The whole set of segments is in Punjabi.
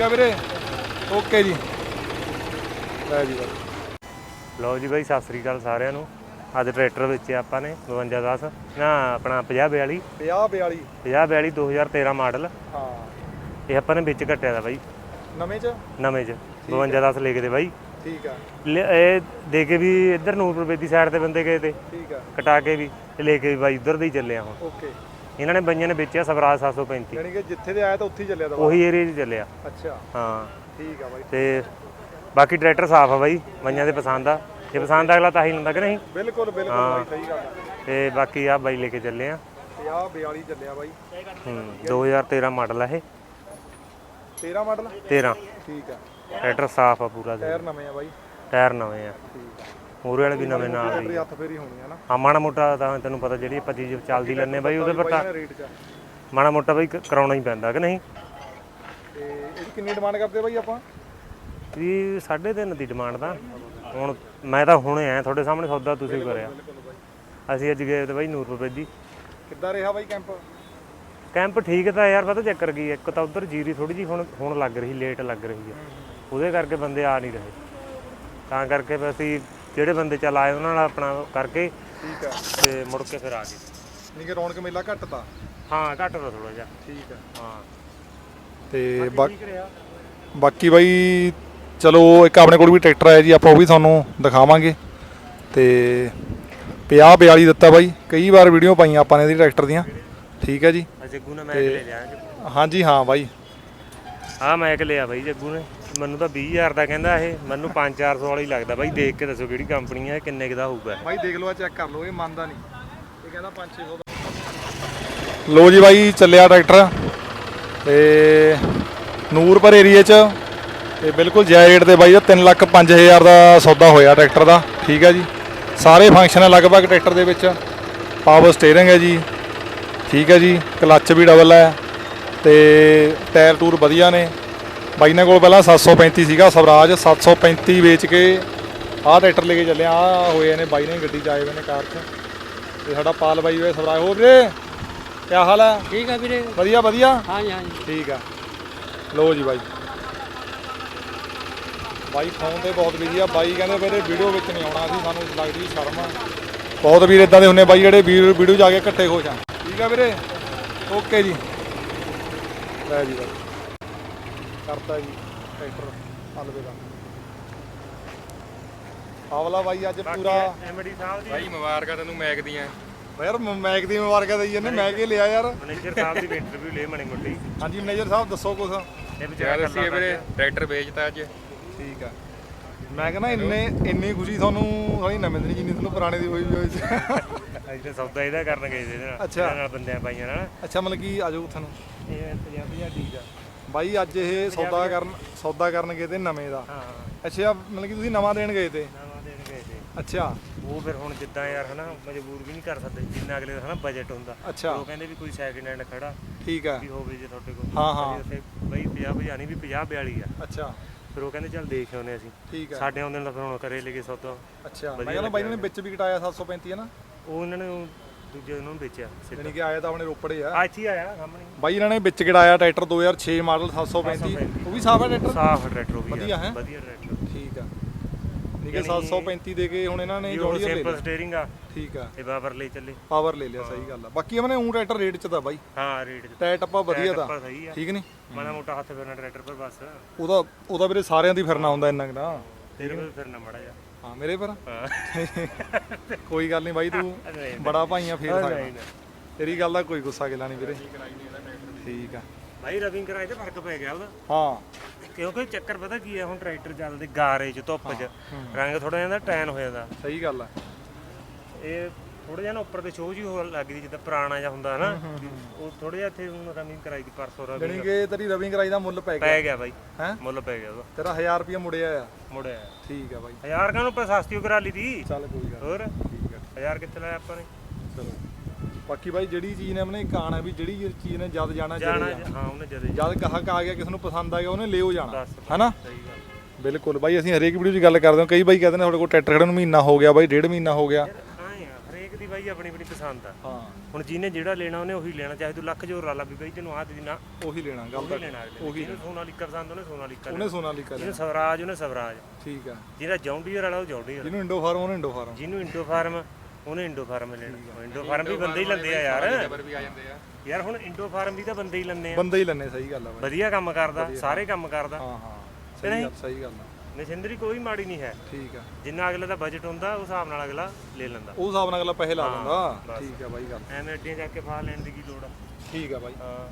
ਠੀਕ ਆ ਵੀਰੇ? ਓਕੇ ਜੀ। ਲੈ ਜੀ ਬਾਈ। ਲਓ ਜੀ ਬਾਈ ਸਤਿ ਸ੍ਰੀ ਅਕਾਲ ਸਾਰਿਆਂ ਨੂੰ। ਅੱਜ ਟਰੈਕਟਰ ਵੇਚਿਆ ਆਪਾਂ ਨੇ 5210 ਨਾ ਆਪਣਾ 5042 50 42 5042 2013 ਮਾਡਲ। ਹਾਂ। ਇਹ ਆਪਾਂ ਨੇ ਵਿੱਚ ਕੱਟਿਆ ਦਾ ਬਾਈ। ਨਵੇਂ ਚ? ਨਵੇਂ ਚ। 5210 ਲੈ ਕੇ ਦੇ ਬਾਈ। ਠੀਕ ਆ। ਇਹ ਦੇ ਕੇ ਵੀ ਇੱਧਰ ਨੂਰਪੁਰ ਬੇਦੀ ਸਾਈਡ ਤੇ ਬੰਦੇ ਗਏ ਤੇ। ਠੀਕ ਆ। ਕਟਾ ਕੇ ਵੀ ਲੈ ਕੇ ਵੀ ਬਾਈ ਉਧਰ ਦੇ ਹੀ ਚੱਲਿਆ ਹੁਣ। ਓਕੇ। ਇਹਨਾਂ ਨੇ ਬਈਆਂ ਨੇ ਵੇਚਿਆ ਸਵਰਾਜ 735 ਯਾਨੀ ਕਿ ਜਿੱਥੇ ਦੇ ਆਇਆ ਤਾਂ ਉੱਥੇ ਹੀ ਚੱਲਿਆ ਦਵਾ। ਉਹੀ ਏਰੀਆ 'ਚ ਚੱਲਿਆ। ਅੱਛਾ। ਹਾਂ। ਠੀਕ ਆ ਬਾਈ। ਤੇ ਬਾਕੀ ਟਰੈਕਟਰ ਸਾਫ਼ ਆ ਬਾਈ ਬਈਆਂ ਦੇ ਪਸੰਦ ਆ। ਜੇ ਪਸੰਦ ਆ ਅਗਲਾ ਤਾਂ ਹੀ ਲੈਂਦਾ ਕਿ ਨਹੀਂ? ਬਿਲਕੁਲ ਬਿਲਕੁਲ ਬਾਈ ਸਹੀ ਗੱਲ ਆ। ਤੇ ਬਾਕੀ ਆ ਬਾਈ ਲੈ ਕੇ ਚੱਲੇ ਆ। 50 42 ਚੱਲਿਆ ਬਾਈ। ਹੂੰ 2013 ਮਾਡਲ ਆ ਇਹ। 13 ਮਾਡਲ? 13 ਠੀਕ ਆ। ਟਰੈਕਟਰ ਸਾਫ਼ ਆ ਪੂਰਾ। ਟਾਇਰ ਨਵੇਂ ਆ ਬਾਈ। ਟਾਇਰ ਨਵੇਂ ਆ। ਠੀਕ ਆ। ਮੂਰੇ ਵਾਲੇ ਵੀ ਨਵੇਂ ਨਾਲ ਹੀ ਦੀ ਹੱਥ ਫੇਰੀ ਹੋਣੀ ਆ ਨਾ। ਆ ਮਾੜਾ ਮੋਟਾ ਤਾਂ ਤੈਨੂੰ ਪਤਾ ਜਿਹੜੀ ਆਪਾਂ ਚੀਜ਼ ਚੱਲਦੀ ਲੈਣੇ ਬਾਈ ਉਹਦੇ ਪਰ ਤਾਂ ਬਾਈ ਰੇਟ ਚ। ਮਾੜਾ ਮੋਟਾ ਬਾਈ ਕਰਾਉਣਾ ਹੀ ਪੈਂਦਾ ਕਿ ਨਹੀਂ? ਤੇ ਇਹਦੀ ਕਿੰਨੀ ਡਿਮਾਂਡ ਕਰਦੇ ਬਾਈ ਆਪਾਂ? ਵੀ 3.5 ਦੀ ਡਿਮਾਂਡ ਦਾ ਹੁਣ ਮੈਂ ਤਾਂ ਹੁਣੇ ਆਇਆ ਤੁਹਾਡੇ ਸਾਹਮਣੇ ਸੌਦਾ ਤੁਸੀਂ ਕਰਿਆ। ਅਸੀਂ ਅੱਜ ਗਏ ਤੇ ਬਾਈ ਨੂਰਪੁਰ ਬੇਦੀ ਕਿੱਦਾਂ ਰਿਹਾ ਬਾਈ ਕੈਂਪ ਕੈਂਪ ਠੀਕ ਤਾਂ ਯਾਰ ਪਤਾ ਚੱਕਰ ਕੀ ਹੈ, ਇੱਕ ਤਾਂ ਉਧਰ ਜੀਰੀ ਥੋੜੀ ਜੀ ਹੁਣ ਹੁਣ ਲੱਗ ਰਹੀ ਲੇਟ ਲੱਗ ਰਹੀ ਹੈ। ਉਹਦੇ ਕਰਕੇ ਬੰਦੇ ਆ ਨਹੀਂ ਰਹੇ। ਤਾਂ ਕਰਕੇ ਅਸੀਂ ਜਿਹੜੇ ਬੰਦੇ ਚੱਲ ਆਏ ਉਹਨਾਂ ਨਾਲ ਆਪਣਾ ਕਰਕੇ ਠੀਕ ਆ। ਤੇ ਮੁੜ ਕੇ ਫਿਰ ਆ ਗਏ। ਨਹੀਂ ਕਿ ਰੌਣਕ ਮੇਲਾ ਘੱਟ ਤਾ ਹਾਂ ਘੱਟ ਦਾ ਥੋੜਾ ਜਿਹਾ। ਠੀਕ ਆ। ਹਾਂ। ਤੇ ਠੀਕ ਰਿਹਾ। ਬਾਕੀ ਬਾਈ ਚਲੋ ਇੱਕ ਆਪਣੇ ਕੋਲ ਵੀ ਟਰੈਕਟਰ ਆਇਆ ਜੀ ਆਪਾਂ ਉਹ ਵੀ ਤੁਹਾਨੂੰ ਦਿਖਾਵਾਂਗੇ। ਤੇ 50 42 ਦਿੱਤਾ ਬਾਈ। ਕਈ ਵਾਰ ਵੀਡੀਓ ਪਾਈਆਂ ਆਪਾਂ ਨੇ ਇਹਦੀ ਟਰੈਕਟਰ ਦੀਆਂ। ਠੀਕ ਹੈ ਜੀ। ਜੱਗੂ ਨੇ ਮੈਕ ਲੈ ਲਿਆ ਹਾਂਜੀ ਹਾਂ ਬਾਈ। ਹਾਂ ਮੈਕ ਲਿਆ ਬਾਈ ਜੱਗੂ ਨੇ। ਮੈਨੂੰ ਤਾਂ 20000 ਦਾ ਕਹਿੰਦਾ ਇਹ ਮੈਨੂੰ 5-400 ਵਾਲਾ ਹੀ ਲੱਗਦਾ ਬਾਈ ਦੇਖ ਕੇ ਦੱਸੋ ਕਿਹੜੀ ਕੰਪਨੀ ਹੈ ਕਿੰਨੇ ਕੁ ਦਾ ਹੋਊਗਾ। ਬਾਈ ਦੇਖ ਲਓ ਚੈੱਕ ਕਰ ਲਓ ਇਹ ਮੰਨਦਾ ਨਹੀਂ। ਇਹ ਕਹਿੰਦਾ 5-600 ਦਾ। ਲੋ ਜੀ ਬਾਈ ਚੱਲਿਆ ਟਰੈਕਟਰ। ਤੇ ਨੂਰਪੁਰ ਏਰੀਏ 'ਚ ਤੇ ਬਿਲਕੁਲ ਜਾਇ ਰੇਟ ਤੇ ਬਾਈ ਦਾ 3 ਲੱਖ 5000 ਦਾ ਸੌਦਾ ਹੋਇਆ ਟਰੈਕਟਰ ਦਾ। ਠੀਕ ਹੈ ਜੀ। ਸਾਰੇ ਫੰਕਸ਼ਨ ਹੈ ਲਗਭਗ ਟਰੈਕਟਰ ਦੇ ਵਿੱਚ। ਪਾਵਰ ਸਟੀਅਰਿੰਗ ਹੈ ਜੀ। ਠੀਕ ਹੈ ਜੀ। ਕਲੱਚ ਵੀ ਡਬਲ ਹੈ। ਤੇ ਟਾਇਰ ਟੂਰ ਵਧੀਆ ਨੇ। ਬਾਈ ਨੇ ਕੋਲ ਪਹਿਲਾਂ 735 ਸੀਗਾ ਸਵਰਾਜ 735 ਵੇਚ ਕੇ ਆਹ ਟਰੈਕਟਰ ਲੈ ਕੇ ਚੱਲੇ ਆ ਹੋਏ ਨੇ ਬਾਈ ਨੇ ਗੱਡੀ ਆਏ ਹੋਏ ਨੇ ਕਾਰ 'ਚ। ਤੇ ਸਾਡਾ ਪਾਲ ਬਾਈ ਹੋਏ ਸਵਰਾਜ ਹੋ ਵੀਰੇ ਕੀ ਹਾਲ ਹੈ ਠੀਕ ਹੈ ਵੀਰੇ। ਵਧੀਆ ਵਧੀਆ? ਹਾਂਜੀ ਹਾਂਜੀ। ਠੀਕ ਆ। ਲੋ ਜੀ ਬਾਈ। ਬਾਈ ਫੋਨ ਤੇ ਬਹੁਤ ਬਿਜ਼ੀ ਆ ਬਾਈ ਕਹਿੰਦੇ ਮੇਰੇ ਵੀਡੀਓ ਵਿੱਚ ਨਹੀਂ ਆਉਣਾ ਸੀ ਸਾਨੂੰ ਲੱਗਦੀ ਸ਼ਰਮ ਆ। ਬਹੁਤ ਵੀਰ ਇਦਾਂ ਦੇ ਹੁੰਨੇ ਬਾਈ ਜਿਹੜੇ ਵੀਰ ਵੀਡੀਓ ਜਾ ਕੇ ਇਕੱਠੇ ਹੋ ਜਾਣ। ਠੀਕ ਆ ਵੀਰੇ? ਓਕੇ ਜੀ। ਲੈ ਜੀ ਬਾਈ। ਕਰਤਾ ਜੀ ਟਰੈਕਟਰ ਹਲਵੇ ਦਾ। ਆਵਲਾ ਬਾਈ ਅੱਜ ਪੂਰਾ ਐਮਡੀ ਸਾਹਿਬ ਦੀ ਭਾਈ ਮੁਬਾਰਕਾਂ ਤੈਨੂੰ ਮੈਕ ਦੀਆਂ। ਯਾਰ ਮ- ਮੈਕ ਦੀ ਮੁਬਾਰਕਾਂ ਦਈ ਜਾਂਦੇ ਮੈਂ ਕੀ ਲਿਆ ਯਾਰ। ਮੈਨੇਜਰ ਸਾਹਿਬ ਦੀ ਇੰਟਰਵਿਊ ਲੈ ਮਣੀ ਮੁੱਢੀ ਹਾਂਜੀ ਮੈਨੇਜਰ ਸਾਹਿਬ ਦੱਸੋ ਕੁਛ। ਇਹ ਵਿਚਾਰਾ ਦੱਸੀ ਵੀਰੇ ਟਰੈਕਟਰ ਵੇਚਤਾ ਅੱਜ। ਠੀਕ ਆ। ਮੈਂ ਕਹਿੰਦਾ ਇੰਨੇ ਇੰਨੀ ਖੁਸ਼ੀ ਤੁਹਾਨੂੰ ਸਾਲੀ ਨਵੇਂ ਦਿਨ ਜਿੰਨੀ ਤੁਹਾਨੂੰ ਪੁਰਾਣੇ ਦੀ ਹੋਈ ਵੀ ਹੋਈ ਸੀ। ਤਾਂ ਸੌਦਾ ਇਹਦਾ ਕਰਨ ਗਏ ਸੀ ਇਹਦੇ ਨਾਲ। ਅੱਛਾ। ਨਾਲ ਬੰਦਿਆਂ ਪਾਈਆਂ ਨਾਲ। ਅੱਛਾ ਮਤਲਬ ਕਿ ਆਜੋ ਤੁਹਾਨੂੰ ਇਹ 50 ਠੀਕ ਆ ਬਾਈ ਅੱਜ ਇਹ ਸੌਦਾ ਕਰਨ ਸੌਦਾ ਕਰਨ ਗਏ ਤੇ ਨਵੇਂ ਦਾ। ਹਾਂ। ਅੱਛਾ ਮਤਲਬ ਕਿ ਤੁਸੀਂ ਨਵਾਂ ਦੇਣ ਗਏ ਤੇ? ਨਵਾਂ ਦੇਣ ਗਏ ਸੀ ਅੱਛਾ। ਉਹ ਫਿਰ ਹੁਣ ਜਿੱਦਾਂ ਯਾਰ ਹਨਾ ਮਜਬੂਰ ਵੀ ਨਹੀਂ ਕਰ ਸਕਦੇ ਜਿੰਨਾ ਅਗਲੇ ਦਾ ਹਨਾ ਬਜਟ ਹੁੰਦਾ। ਅੱਛਾ। ਉਹ ਕਹਿੰਦੇ ਵੀ ਕੋਈ ਸੈਕਿੰਡ ਹੈਂਡ ਖੜਾ ਠੀਕ ਆ। ਵੀ ਹੋਵੇ ਜੇ ਤੁਹਾਡੇ ਕੋਲ। ਹਾਂ, ਹਾਂ। ਉੱਥੇ ਬਈ 50 ਭਜਾਣੀ ਵੀ 50 42 ਆ। ਅੱਛਾ। ਫਿਰ ਉਹ ਕਹਿੰਦੇ ਚੱਲ ਦੇਖ ਆਉਨੇ ਅਸੀਂ। ਠੀਕ ਆ। ਸਾਡੇ ਆਉਂਦੇ ਨਾਲ ਫਿਰ ਹੁਣ ਕਰੇ ਲਗੇ ਸੌਦਾ। ਅੱਛਾ। ਮੈਂ ਕਹਿੰਦਾ ਬਾਈ ਨੇ ਵਿੱਚ ਵੀ ਘਟਾਇਆ 735 ਹੈ ਨਾ ਉਹ ਇਹਨਾਂ ਨੇ ਉਹ ਦੂਜੇ ਨੂੰ ਵੇਚਿਆ ਯਾਨੀ ਕਿ ਆਇਆ ਤਾਂ ਆਪਣੇ ਰੋਪੜੇ ਆ। ਆ ਇੱਥੇ ਹੀ ਆਇਆ ਸਾਹਮਣੇ ਬਾਈ ਇਹਨਾਂ ਨੇ ਵਿੱਚ ਘਟਾਇਆ ਟਰੈਕਟਰ 2006 ਮਾਡਲ 735 ਉਹ ਵੀ ਸਾਫ਼ ਹੈ ਟਰੈਕਟਰ? ਸਾਫ਼ ਟਰੈਕਟਰ ਉਹ ਵੀ ਵਧੀਆ ਹੈ? ਵਧੀਆ ਟਰੈਕਟਰ। ਠੀਕ ਆ। ਠੀਕ ਹੈ 735 ਦੇ ਕੇ ਹੁਣ ਇਹਨਾਂ ਨੇ ਜੋੜੀ ਲੈ ਸਿੰਪਲ ਸਟੀਅਰਿੰਗ ਆ। ਠੀਕ ਆ। ਤੇ ਬਾਬਰ ਲੈ ਚੱਲੇ। ਪਾਵਰ ਲੈ ਲਿਆ ਸਹੀ ਗੱਲ ਆ। ਬਾਕੀ ਇਹਨਾਂ ਨੇ ਊਂ ਟਰੈਕਟਰ ਰੇਟ ਚ ਤਾਂ ਬਾਈ। ਹਾਂ ਰੇਟ ਟਾਇਰ ਟੱਪਾ ਵਧੀਆ ਦਾ ਪਰ ਸਹੀ ਆ। ਠੀਕ ਨਹੀਂ ਮਾੜਾ ਮੋਟਾ ਹੱਥ ਫੇਰਨਾ ਟਰੈਕਟਰ ਪਰ ਬਸ। ਉਹਦਾ ਉਹਦਾ ਵੀਰੇ ਸਾਰਿਆਂ ਦੀ ਫਿਰਨਾ ਹੁੰਦਾ ਇੰਨਾ ਕੁ ਨਾ। ਤੇਰੇ ਕੋਲ ਫਿਰਨਾ ਮੜਾ ਜਾ ਹਾਂ ਮੇਰੇ ਪਰ ਕੋਈ ਗੱਲ ਨਹੀਂ ਬਾਈ ਤੂੰ ਬੜਾ ਭਾਈਆਂ ਫੇਰ ਸਕਦਾ। ਤੇਰੀ ਗੱਲ ਦਾ ਕੋਈ ਗੁੱਸਾ ਗਿਲਾ ਨਹੀਂ ਵੀਰੇ। ਠੀਕ ਆ। ਭਾਈ ਰਵਿੰਗ ਕਰਾਏ ਤੇ ਫ਼ਰਕ ਪੈ ਗਿਆ ਉਹਦਾ। ਹਾਂ। ਕਿਉਂਕਿ ਚੱਕਰ ਪਤਾ ਕੀ ਹੈ ਹੁਣ ਟਰੈਕਟਰ ਚੱਲਦੇ ਗਾਰੇ ਚ। ਧੁੱਪ ਚ ਰੰਗ ਥੋੜਾ ਜਿਹਾ ਟੈਨ ਹੋ ਜਾਂਦਾ। ਸਹੀ ਗੱਲ ਆ। ਇਹ ਥੋੜਾ ਜਿਹਾ ਨਾ ਉੱਪਰ ਤੇ ਸ਼ੋਅ ਜੀ ਹੋ ਲੱਗਦੀ ਜਿੱਦਾਂ ਪੁਰਾਣਾ ਜਿਹਾ ਹੁੰਦਾ ਹਨਾ ਉਹ ਥੋੜਾ ਜਿਹਾ ਇੱਥੇ ਹੁਣ ਕਰਾਈ ਦੀ ਪਰਸੋਂ ਜਾਣੀ ਰਵਿੰਗ ਕਿ ਤੇਰੀ ਰਵਿੰਗ ਕਰਾਈ ਦਾ ਮੁੱਲ ਪੈ ਗਿਆ। ਪੈ ਗਿਆ ਬਾਈ। ਹੈ? ਮੁੱਲ ਪੈ ਗਿਆ ਉਹਦਾ। ਤੇਰਾ 1000 ਰੁਪਏ ਮੁੜਿਆ ਆ। ਮੁੜਿਆ ਠੀਕ ਆ ਬਾਈ। ਹਜ਼ਾਰ ਕਾ ਨੂੰ ਪਰ ਸਸਤੀ ਕਰਾ ਲਈ ਤੀ ਚੱਲ ਕੋਈ ਗੱਲ ਹੋਰ? ਠੀਕ ਆ। ਹਜ਼ਾਰ ਕਿੱਥੇ ਲਾਇਆ ਆਪਾਂ ਨੇ? ਚਲੋ। ਬਾਕੀ ਬਾਈ ਜਿਹੜੀ ਚੀਜ਼ ਨੇ ਆਪਣੇ ਕਾਣ ਹੈ ਵੀ ਜਿਹੜੀ ਚੀਜ਼ ਨੇ ਜਦ ਜਾਣਾ ਜਾਣਾ ਜਾਣਾ। ਹਾਂ ਉਹਨੇ ਜਦੇ ਜਦ ਗਾਹਕ ਆ ਗਿਆ ਕਿਸੇ ਨੂੰ ਪਸੰਦ ਆ ਗਿਆ ਉਹਨੇ ਲਿਓ ਜਾਣਾ। ਦੱਸ ਹਨਾ? ਸਹੀ ਗੱਲ ਬਿਲਕੁਲ ਬਾਈ ਅਸੀਂ ਹਰੇਕ ਵੀਡੀਓ 'ਚ ਗੱਲ ਕਰਦੇ ਹਾਂ। ਕਈ ਬਾਈ ਕਹਿੰਦੇ ਨੇ ਤੁਹਾਡੇ ਕੋਲ ਟਰੈਕਟਰ ਖੜਨ ਨੂੰ ਮਹੀਨਾ ਹੋ ਗਿਆ ਬਾਈ ਡੇਢ ਮਹੀਨਾ ਹੋ ਗਿਆ। ਦੀ ਬਾਈ ਆਪਣੀ ਆਪਣੀ ਪਸੰਦ ਆ। ਹਾਂ। ਹੁਣ ਜਿਹਨੇ ਜਿਹੜਾ ਲੈਣਾ ਉਹਨੇ ਉਹੀ ਲੈਣਾ ਚਾਹੇ ਤੂੰ ਲੱਖ ਜੋਰ ਲਾ ਲਾ ਵੀ ਬਾਈ ਤੈਨੂੰ ਆਹ ਦੇ ਨਾ ਉਹੀ ਲੈਣਾ ਗੱਲ ਉਹੀ ਤਾਂ ਲੈਣਾ ਅਗਲੇ ਨੇ। ਜਿਹਨੂੰ ਸੋਨਾਲੀਕਾ ਪਸੰਦ ਉਹਨੇ ਸੋਨਾਲੀਕਾ ਉਹਨੇ ਸੋਨਾਲੀਕਾ ਜਿਹਨੂੰ ਲੈਣਾ। ਸਵਰਾਜ ਉਹਨੇ ਸਵਰਾਜ। ਠੀਕ ਆ। ਜਿਹਦਾ ਜੌਂਡੀਅਰ ਵਾਲਾ ਉਹ ਜੌਂਡੀਅਰ। ਜਿਹਨੂੰ ਇੰਡੋ ਫਾਰਮ ਉਹਨੇ ਇੰਡੋ ਫਾਰਮ। ਜਿਹਨੂੰ ਇੰਡੋ ਫਾਰਮ ਉਹਨੇ ਇੰਡੋ ਫਾਰਮ ਲੈਣਾ। ਇੰਡੋ ਫਾਰਮ ਵੀ ਬੰਦੇ ਹੀ ਲੈਂਦੇ ਆ ਯਾਰ। ਵੀ ਆ ਜਾਂਦੇ ਆ। ਯਾਰ ਹੁਣ ਇੰਡੋ ਫਾਰਮ ਵੀ ਤਾਂ ਬੰਦੇ ਹੀ ਲੈਂਦੇ ਆ। ਬੰਦਾ ਹੀ ਲੈਣੇ ਸਹੀ ਗੱਲ ਆ ਬਾਈ। ਵਧੀਆ ਕੰਮ ਕਰਦਾ ਸਾਰੇ ਕੰਮ ਕਰਦਾ। ਹਾਂ ਹਾਂ। ਸਹੀ ਗੱਲ ਸਹੀ ਗੱਲ ਆ। ਨਸ਼ਿੰਦਰੀ ਕੋਈ ਮਾੜੀ ਨਹੀਂ ਹੈ। ਠੀਕ ਆ। ਜਿੰਨਾ ਅਗਲੇ ਦਾ ਬਜਟ ਹੁੰਦਾ ਉਸ ਹਿਸਾਬ ਨਾਲ ਅਗਲਾ ਲੈ ਲੈਂਦਾ। ਉਹ ਹਿਸਾਬ ਨਾਲ ਅਗਲਾ ਪੈਸੇ ਲਾ ਦਿੰਦਾ। ਠੀਕ ਆ ਬਾਈ ਗੱਲ। ਐਵੇਂ ਅੱਡੀਆਂ ਜਾ ਕੇ ਫਾਹ ਲੈਣ ਦੀ ਕੀ ਲੋੜ ਆ? ਠੀਕ ਆ ਬਾਈ। ਹਾਂ।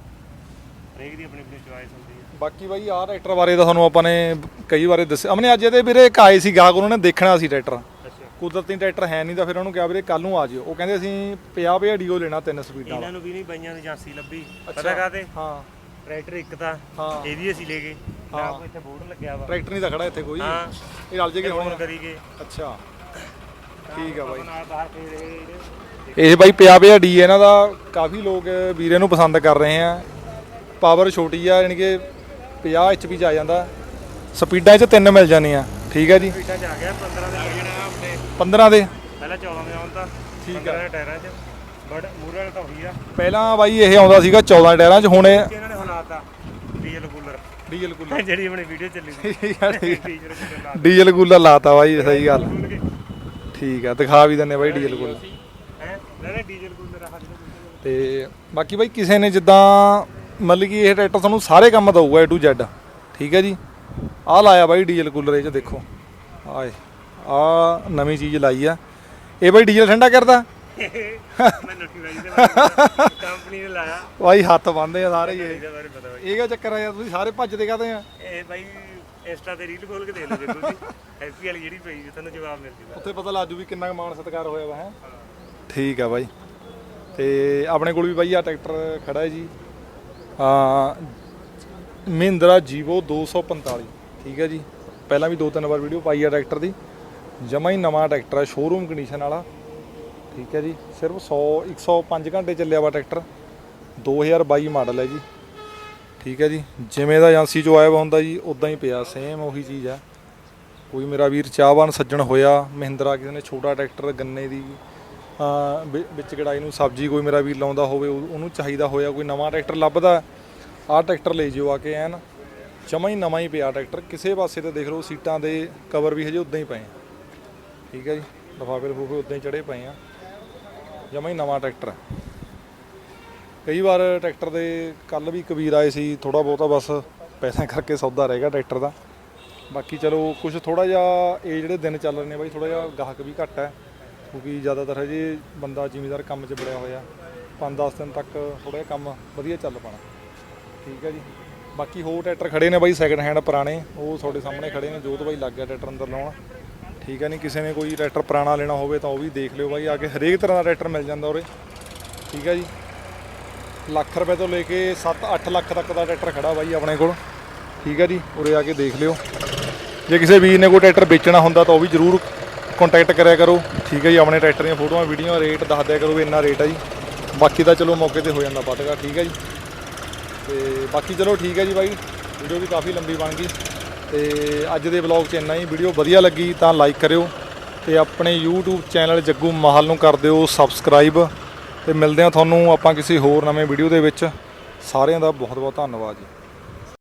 ਹਰੇਕ ਦੀ ਆਪਣੀ ਆਪਣੀ ਚੁਆਇਸ ਹੁੰਦੀ ਹੈ ਬਾਕੀ ਬਾਈ ਆਹ ਟਰੈਕਟਰ ਬਾਰੇ ਤਾਂ ਤੁਹਾਨੂੰ ਆਪਾਂ ਨੇ ਕਈ ਵਾਰੇ ਦੱਸਿਆ। ਅਮਨੇ ਅੱਜ ਇਹਦੇ ਵੀਰੇ ਇੱਕ ਆਏ ਸੀ ਗਾਹਕ ਉਹਨਾਂ ਨੇ ਦੇਖਣਾ ਸੀ ਟਰੈਕਟਰ ਅੱਛਾ। ਕੁਦਰਤੀ ਟਰੈਕਟਰ ਹੈ ਨਹੀਂ ਤਾਂ ਫਿਰ ਉਹਨੂੰ ਕਿਹਾ ਵੀਰੇ ਕੱਲ ਨੂੰ ਆ ਜਿਓ। ਉਹ ਕਹਿੰਦੇ ਅਸੀਂ 50 50 ਡੀਓ ਲੈਣਾ ਤਿੰਨ ਸਪੀਡਾਂ ਵਾਲਾ ਇਹਨਾਂ ਨੂੰ ਵੀ ਨਹੀਂ ਬਈਆਂ ਦੀ ਏਜੰਸੀ ਲੱਭੀ। ਪਤਾ ਕਾਤੇ ਹਾਂ। ਟਰੈਕਟਰ ਇੱਕ ਤਾਂ ਹਾਂ। ਇਹ ਵੀ ਅਸੀਂ ਲੈ ਗਏ। ਨਾ ਕੋਈ ਇੱਥੇ ਬੋਰਡ ਲੱਗਿਆ ਵਾ। ਟਰੈਕਟਰ ਨਹੀਂ ਤਾਂ ਖੜਾ ਇੱਥੇ ਕੋਈ। ਹਾਂ। ਇਹ ਰਲ ਜੇਗੇ ਹੁਣ ਫੋਨ ਕਰੀਗੇ ਅੱਛਾ। ਠੀਕ ਆ ਬਾਈ। ਨਾਲ ਬਾਹਰ ਫੇਰ ਇਹ ਇਹ ਬਾਈ 50 50 ਡੀ ਇਹਨਾਂ ਦਾ ਕਾਫੀ ਲੋਕ ਵੀਰੇ ਨੂੰ ਪਸੰਦ ਕਰ ਰਹੇ ਆ। ਪਾਵਰ ਛੋਟੀ ਆ ਯਾਨੀ ਕਿ 50 ਐਚਪੀ ਚ ਆ ਜਾਂਦਾ। ਸਪੀਡਾਂ 'ਚ ਤਿੰਨ ਮਿਲ ਜਾਂਦੀਆਂ। ਠੀਕ ਹੈ ਜੀ। ਸਪੀਡਾਂ ਚ ਆ ਗਿਆ 15 ਦੇ ਲੱਗਣਾ ਆਪਣੇ। 15 ਦੇ। ਪਹਿਲਾਂ 14 ਦੇ ਆਉਣ ਤਾਂ ਠੀਕ ਆ। ਟਾਇਰਾਂ ਚ। ਬਟ ਮੂਰੇ ਵਾਲਾ ਤਾਂ ਉਹੀ ਆ। ਪਹਿਲਾਂ ਬਾਈ ਇਹ ਆਉਂਦਾ ਸੀਗਾ 14 ਟਾਇਰਾਂ 'ਚ ਹੁਣ ਇਹ ਕਿ ਇਹਨਾਂ ਨੇ ਹੁਲਾਤਾ ਡੀਜ਼ਲ ਕੂਲਰ ਡੀਜ਼ਲ ਕੂਲਰ। ਜਿਹੜੀ ਆਪਣੀ ਵੀਡੀਓ ਚੱਲੀ ਸੀ। ਠੀਕ ਆ। ਡੀਜ਼ਲ ਕੂਲਰ ਲਾ ਡੀਜ਼ਲ ਕੂਲਰ ਲਾਤਾ ਬਾਈ ਸਹੀ ਗੱਲ। ਠੀਕ ਆ ਦਿਖਾ ਵੀ ਦਿੰਨੇ ਬਾਈ ਡੀਜ਼ਲ ਕੂਲਰ। ਹੈ? ਨਾ ਨਾ ਡੀਜ਼ਲ ਕੂਲਰ ਆ। ਜਿਹੜਾ ਤੇ ਬਾਕੀ ਬਾਈ ਕਿਸੇ ਨੇ ਜਿੱਦਾਂ ਮਤਲਬ ਕਿ ਇਹ ਟਰੈਕਟਰ ਤੁਹਾਨੂੰ ਸਾਰੇ ਕੰਮ ਦਊਗਾ A to Z ਠੀਕ ਹੈ ਜੀ? ਆਹ ਲਾਇਆ ਬਾਈ ਡੀਜ਼ਲ ਕੂਲਰ ਇਹ ਚ ਦੇਖੋ। ਆਏ ਆ ਨਵੀਂ ਚੀਜ਼ ਲਾਈ ਆ। ਇਹ ਬਾਈ ਡੀਜ਼ਲ ਠੰਡਾ ਕਰਦਾ? ਮੈਂ ਨੋਟੀ ਵਾਲੀ ਦੇ ਬਾਰੇ ਕੰਪਨੀ ਨੇ ਲਾਇਆ। ਬਾਈ ਹੱਥ ਬੰਨਦੇ ਆ ਸਾਰੇ ਹੀ ਇਹ। ਇਹਦੇ ਬਾਰੇ ਪਤਾ ਬਾਈ। ਇਹ ਕਿਆ ਚੱਕਰ ਆ ਯਾਰ ਤੁਸੀਂ ਸਾਰੇ ਭੱਜਦੇ ਕਾਹਦੇ ਆ? ਇਹ ਬਾਈ ਇੰਸਟਾ ਤੇ ਰੀਲ ਖੋਲ ਕੇ ਦੇਖ ਲਓ ਜੇ ਤੁਸੀਂ। ਵਾਲੀ ਜਿਹੜੀ ਪਈ ਜੀ ਤੁਹਾਨੂੰ ਜਵਾਬ ਮਿਲ ਜੂਗਾ। ਉੱਥੇ ਪਤਾ ਲੱਗ ਜੂ ਵੀ ਕਿੰਨਾ ਕੁ ਮਾਣ ਸਤਿਕਾਰ ਹੋਇਆ ਵਾ ਹੈ। ਠੀਕ ਆ ਬਾਈ। ਤੇ ਆਪਣੇ ਕੋਲ ਵੀ ਬਾਈ ਆ ਟਰੈਕਟਰ ਖੜਾ ਹੈ ਜੀ। ਆ ਮਹਿੰਦਰਾ ਜੀਵੋ 245 ਠੀਕ ਹੈ ਜੀ। ਪਹਿਲਾਂ ਵੀ ਦੋ ਤਿੰਨ ਵਾਰ ਵੀਡੀਓ ਪਾਈ ਆ ਟਰੈਕਟਰ ਦੀ। ਜਮਾ ਹੀ ਨਵਾਂ ਟਰੈਕਟਰ ਹੈ ਸ਼ੋਰੂਮ ਕੰਡੀਸ਼ਨ ਵਾਲਾ। ਠੀਕ ਹੈ ਜੀ, ਸਿਰਫ 100 105 ਘੰਟੇ ਚੱਲਿਆ ਵਾ ਟਰੈਕਟਰ। 2022 ਮਾਡਲ ਹੈ ਜੀ। ਠੀਕ ਹੈ ਜੀ, ਜਿਵੇਂ ਦਾ ਏਜੰਸੀ ਚੋਂ ਆਇਆ ਹੁੰਦਾ ਜੀ ਉਦਾਂ ਹੀ ਪਿਆ ਸੇਮ ਉਹੀ ਚੀਜ਼ ਆ। ਕੋਈ ਮੇਰਾ ਵੀਰ ਚਾਹਵਾਨ ਸੱਜਣ ਹੋਇਆ, ਮਹਿੰਦਰਾ ਕਿਸੇ ਨੇ ਛੋਟਾ ਟਰੈਕਟਰ ਗੰਨੇ ਦੀ, ਅਹ ਵਿੱਚ ਗੜਾਈ ਨੂੰ ਸਬਜ਼ੀ ਕੋਈ ਮੇਰਾ ਵੀਰ ਲਾਉਂਦਾ ਹੋਵੇ ਉਹਨੂੰ ਚਾਹੀਦਾ ਹੋਇਆ, ਕੋਈ ਨਵਾਂ ਟਰੈਕਟਰ ਲੱਭਦਾ, ਆਹ ਟਰੈਕਟਰ ਲੈ ਜਿਓ ਆ ਕੇ ਐਨ। ਜਮਾ ਹੀ ਨਵਾਂ ਹੀ ਪਿਆ ਟਰੈਕਟਰ, ਕਿਸੇ ਪਾਸੇ ਤੇ ਦੇਖ ਲਓ, ਸੀਟਾਂ ਦੇ ਕਵਰ ਵੀ ਹਜੇ ਉਦਾਂ ਹੀ ਪਏ ਆ। ਠੀਕ ਹੈ ਜੀ ਲਿਫਾਫੇ ਲਫੂਫੇ ਉਦਾਂ ਹੀ ਚੜੇ ਪਏ ਆ। ਜਮਾ ਹੀ ਨਵਾਂ ਟਰੈਕਟਰ ਹੈ। ਕਈ ਵਾਰ ਟਰੈਕਟਰ ਦੇ ਕੱਲ ਵੀ ਕਬੀਰ ਆਏ ਸੀ ਥੋੜਾ ਬਹੁਤਾ ਬਸ ਪੈਸਿਆਂ ਕਰਕੇ ਸੌਦਾ ਰਹਿ ਗਿਆ ਟਰੈਕਟਰ ਦਾ। ਬਾਕੀ ਚਲੋ ਕੁਝ ਥੋੜਾ ਜਿਹਾ ਇਹ ਜਿਹੜੇ ਦਿਨ ਚੱਲ ਰਹੇ ਨੇ ਬਾਈ ਥੋੜਾ ਜਿਹਾ ਗਾਹਕ ਵੀ ਘੱਟ ਹੈ। ਕਿਉਂਕਿ ਜ਼ਿਆਦਾਤਰ ਹਜੇ ਬੰਦਾ ਜ਼ਿਮੀਦਾਰ ਕੰਮ 'ਚ ਬੜਿਆ ਹੋਇਆ। 5-10 ਦਿਨ ਤੱਕ ਥੋੜਾ ਜਿਹਾ ਕੰਮ ਵਧੀਆ ਚੱਲ ਪਾਣਾ ਠੀਕ ਹੈ ਜੀ। ਬਾਕੀ ਹੋਰ ਟਰੈਕਟਰ ਖੜੇ ਨੇ ਬਾਈ ਸੈਕਿੰਡ ਹੈਂਡ ਪੁਰਾਣੇ। ਉਹ ਤੁਹਾਡੇ ਸਾਹਮਣੇ ਖੜੇ ਨੇ। ਜੋਤ ਬਾਈ ਲੱਗ ਗਿਆ ਟਰੈਕਟਰ ਅੰਦਰ ਲਾਉਣ। ਠੀਕ ਹੈ ਨਹੀਂ ਕਿਸੇ ਨੇ ਕੋਈ ਟਰੈਕਟਰ ਪੁਰਾਣਾ ਲੈਣਾ ਹੋਵੇ ਤਾਂ ਉਹ ਵੀ ਦੇਖ ਲਿਓ ਬਾਈ, ਆ ਕੇ ਹਰੇਕ ਤਰ੍ਹਾਂ ਦਾ ਟਰੈਕਟਰ ਮਿਲ ਜਾਂਦਾ ਉਰੇ। ਠੀਕ ਹੈ ਜੀ। ਲੱਖ ਰੁਪਏ ਤੋਂ ਲੈ ਕੇ 7-8 ਲੱਖ ਤੱਕ ਦਾ ਟਰੈਕਟਰ ਖੜਾ ਬਾਈ ਆਪਣੇ ਕੋਲ। ਠੀਕ ਹੈ ਜੀ, ਉਰੇ ਆ ਕੇ ਦੇਖ ਲਿਓ। ਜੇ ਕਿਸੇ ਵੀਰ ਨੇ ਕੋਈ ਟਰੈਕਟਰ ਵੇਚਣਾ ਹੁੰਦਾ ਤਾਂ ਉਹ ਵੀ ਜਰੂਰ ਕੰਟੈਕਟ ਕਰਿਆ ਕਰੋ। ਠੀਕ ਹੈ ਜੀ, ਆਪਣੇ ਟਰੈਕਟਰ ਦੀਆਂ ਫੋਟੋਆਂ, ਵੀਡੀਓ, ਰੇਟ ਦੱਸ ਦਿਆ ਕਰੋ ਵੀ ਇੰਨਾ ਰੇਟ ਹੈ ਜੀ। ਬਾਕੀ ਤਾਂ ਚਲੋ ਮੌਕੇ ਤੇ ਹੋ ਜਾਂਦਾ ਵੱਧਗਾ ਠੀਕ ਹੈ ਜੀ। ਤੇ ਬਾਕੀ ਚਲੋ ਠੀਕ ਹੈ ਜੀ ਬਾਈ, ਵੀਡੀਓ ਵੀ ਕਾਫੀ ਲੰਬੀ ਬਣ ਗਈ। ਤੇ ਅੱਜ ਦੇ ਵਲੌਗ 'ਚ ਇੰਨਾ ਹੀ। ਵੀਡੀਓ ਵਧੀਆ ਲੱਗੀ ਤਾਂ ਲਾਈਕ ਕਰਿਓ ਤੇ ਆਪਣੇ YouTube ਚੈਨਲ ਜੱਗੂ ਮਾਹਲ ਨੂੰ ਕਰ ਦਿਓ ਸਬਸਕ੍ਰਾਈਬ ਤੇ ਮਿਲਦੇ ਹਾਂ ਤੁਹਾਨੂੰ ਆਪਾਂ ਕਿਸੇ ਹੋਰ ਨਵੇਂ ਵੀਡੀਓ ਦੇ ਵਿੱਚ। ਸਾਰਿਆਂ ਦਾ ਬਹੁਤ ਬਹੁਤ ਧੰਨਵਾਦ ਜੀ।